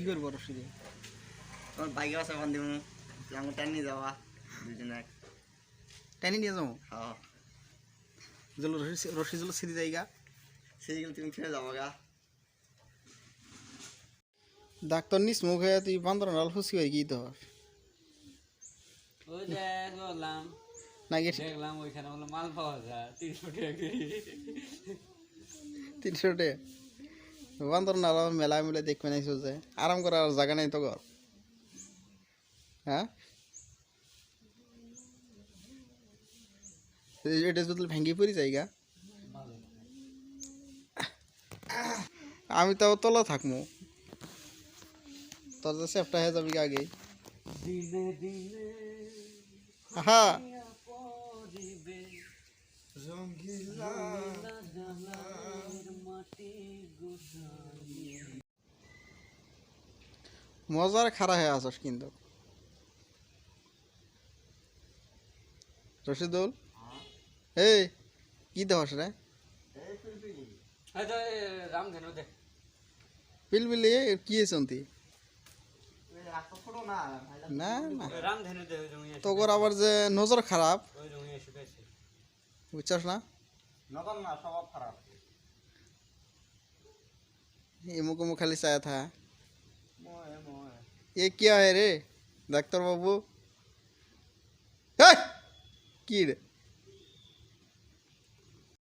কি করব রশি দিয়ে তোমার বাইকে আছে বান্ধি মু আমি টান নিয়ে যাওয়া। দুজনে এক। টেনে নিয়ে যাব? হ্যাঁ। জল রশি জল ছিঁড়ে যাইগা সেইগুলো তুমি ছেড়ে যাব গা। ডাক্তার নিস মুখে তুই বান্দর নাল খুশি হয়ে গিয়ে তোর ওই যে দেখলাম ওইখানে মাল পাওয়া যায় তিনশো টাকা তিনশো টাকা? বান্দর নাল মেলা মিলে দেখবে নাই যে। আরাম করার জায়গা নেই তো ঘর। হ্যাঁ? এটা যদি ভেঙে পড়ি জায়গা আমি তাও তলা থাকব তোর যে সেফটা হয়ে যাবি আগে। হ্যাঁ। মজার খারা হয়ে আসস কিন্তু। রশিদুল? এই কি দেহস রে? এই তো এই রামধেনু দে। পিলপিলি কি শুনতি না না তোর আবার যে নজর খারাপ বুঝছস না? নগর না খারাপ। এমুক খালি চায় থা এ কি হয় রে ডাক্তার বাবু এই! কি রে